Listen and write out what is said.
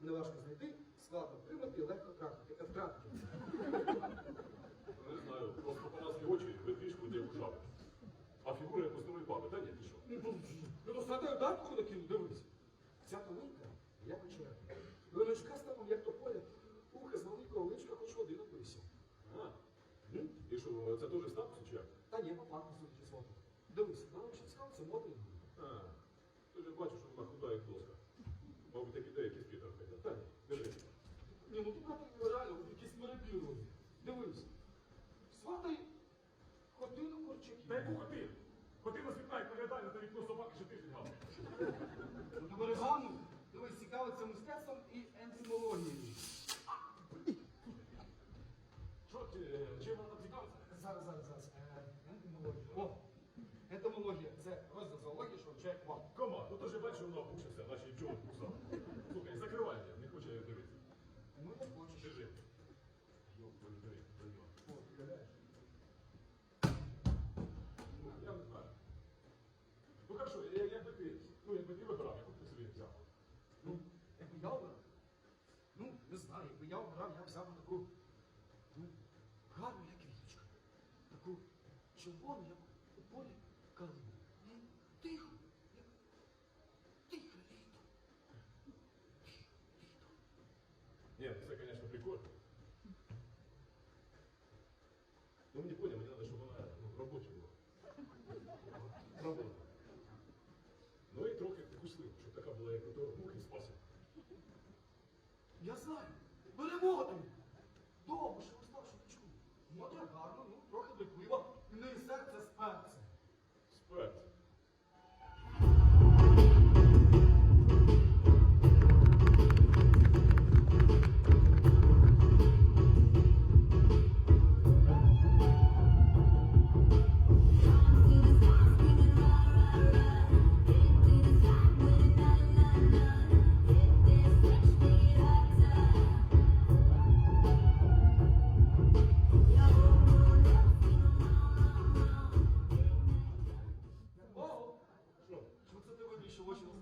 неважко знайти, складно втримати, легко втратити. е, втратити. Не знаю, просто панасні очі, ведвішку як у жаби. А фігура як у старої баби, та ні, ти що? Ну, то сади датку накину, дивись. Ця тоненька, як очерет. Линочка з там, як то поля, ухи з великого личка хоч води напився. А, і що, це теж статус чи як? Та ні, по плану судячи з. Дивись, на очі це модний. А, ти ж бачиш, що вона худа як доска. Мабуть, такі деякі з Пітер ходять. Та ні, дивись. Ні, ну тут напевно реально якісь перебірили. Дивись. Сватай хотину корчаків. Та яку хотів? Хотів на світла, як виглядає на вікно собаки, що тиждень гавкає. Ну, до берегану. Дивись, цікавиться мистецтвом і ентомологією. Що, чи- чим вона там цікавиться? Зараз, зараз, зараз. взяв таку, ну, гарну, як квіточка. Таку червону, як у полі калину. І тихо, як тихе літо. Тихе літо. Ні, ну це, звісно, прикольно. Ну мені поняв, мені треба, щоб вона ну, робоча була. Правда. Ну і трохи вкусливо, щоб така була, як ото мухи з пасів. Я знаю. переводимо. Довго, що ви старшу чули. Ну, так гарно, ну, трохи дикує. що в очі